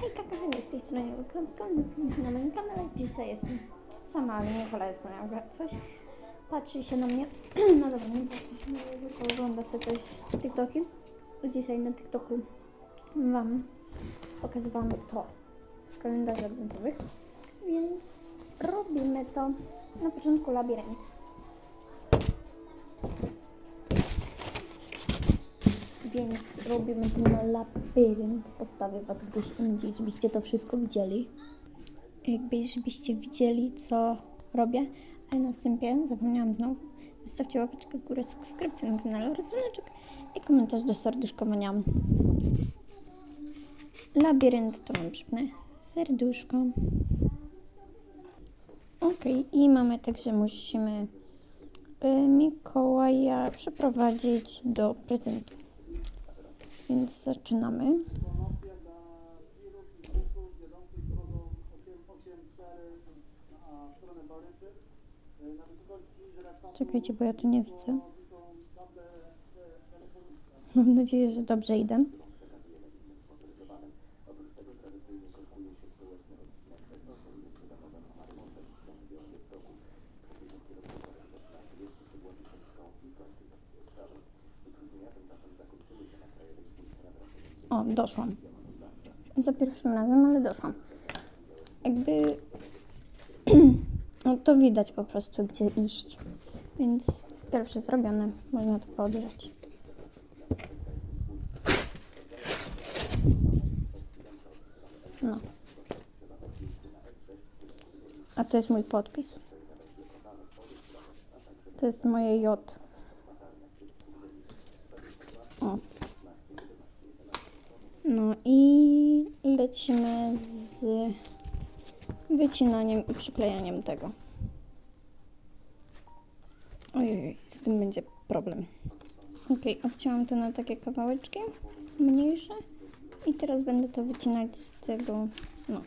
Hejka, kochani, z tej strony Łukamska, na moim kanale dzisiaj jestem sama, ale nie jest moja coś. Patrzy się na mnie, no dobra, nie patrzy się na mnie, tylko ogląda sobie coś TikToki. Dzisiaj na TikToku Wam pokazywałam to z kalendarzy adwentowych, więc robimy to na początku labirynt. Więc robimy ten labirynt. Postawię Was gdzieś indziej, żebyście to wszystko widzieli. Jakby, żebyście widzieli, co robię. Ale na wstępie zapomniałam znowu. Zostawcie łapeczkę w górę, subskrypcję na kanale oraz dzwoneczek i komentarz do serduszkowania. Labirynt to mam przypnę serduszko. Ok, i mamy także musimy y, Mikołaja przeprowadzić do prezentu. Więc zaczynamy. Czekajcie, bo ja tu nie widzę. Mam nadzieję, że dobrze idę. Doszłam. Za pierwszym razem, ale doszłam. Jakby. No to widać po prostu, gdzie iść. Więc pierwsze zrobione, można to podrzeć. No. A to jest mój podpis. To jest moje J. O. No i lecimy z wycinaniem i przyklejaniem tego. Ojej, z tym będzie problem. Ok, obcięłam to na takie kawałeczki mniejsze i teraz będę to wycinać z tego, no.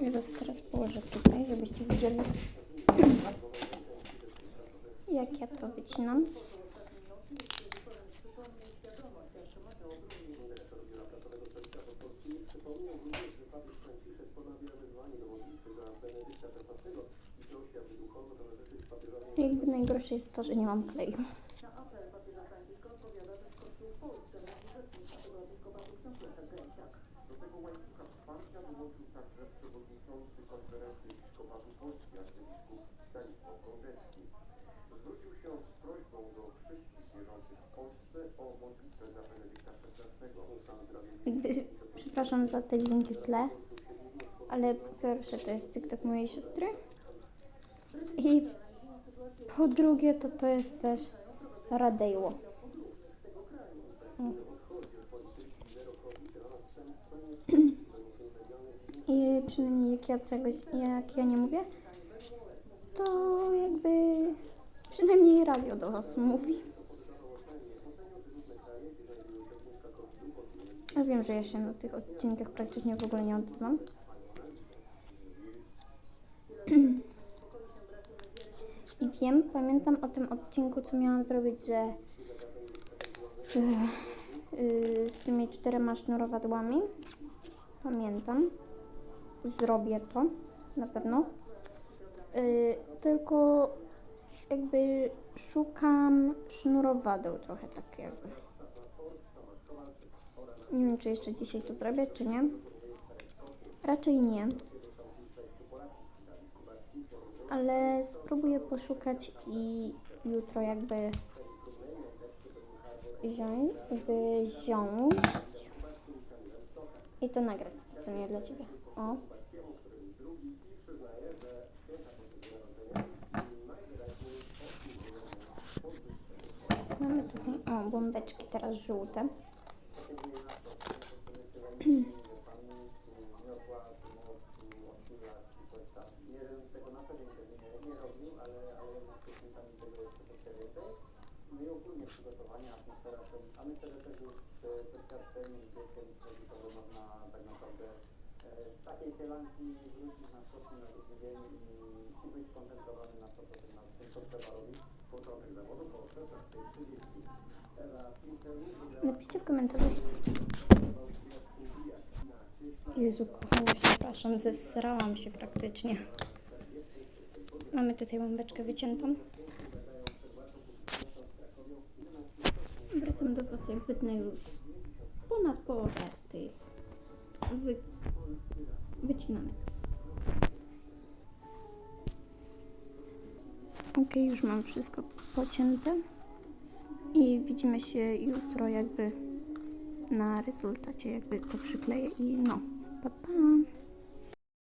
I was teraz położę tutaj, żebyście widzieli, jak ja to wycinam. Jakby najgorsze jest to, że nie mam kleju. Zwrócił się z prośbą do wszystkich wierzących w Polsce o modlitwę za Benedykta XVI. Jakby, przepraszam za te dźwięki w tle, ale po pierwsze to jest TikTok mojej siostry i po drugie to to jest też Radejło. O. I przynajmniej jak ja czegoś, jak ja nie mówię, to jakby przynajmniej radio do was mówi. Ja wiem, że ja się na tych odcinkach praktycznie w ogóle nie odzywam. I wiem, pamiętam o tym odcinku, co miałam zrobić, że yy, z tymi czterema sznurowadłami. Pamiętam. Zrobię to, na pewno. Yy, tylko jakby szukam sznurowadeł trochę tak jakby. Nie wiem, czy jeszcze dzisiaj to zrobię, czy nie. Raczej nie. Ale spróbuję poszukać i jutro jakby wziąć, wziąć i to nagrać specjalnie dla Ciebie. O. Mamy tutaj, o, bombeczki teraz żółte. No i ogólnie przygotowania, atmosfera, ten- a myślę, że też już z doświadczeniem, z wiekiem, to można tak naprawdę e, z takiej kielanki wrócić na prostym na drugi dzień i, i być skoncentrowany na to, co tym, na tym, co trzeba robić. Początek zawodu po oświatach w tej 30. Ewa Pinkeru Napiszcie w komentarzu. Jezu, kochani, przepraszam, zesrałam się praktycznie. Mamy tutaj łąbeczkę wyciętą. Wracam do Was, jak wytnę już ponad połowę tych wy... wycinanek. Ok, już mam wszystko pocięte i widzimy się jutro jakby na rezultacie, jakby to przykleję i no, Па-па.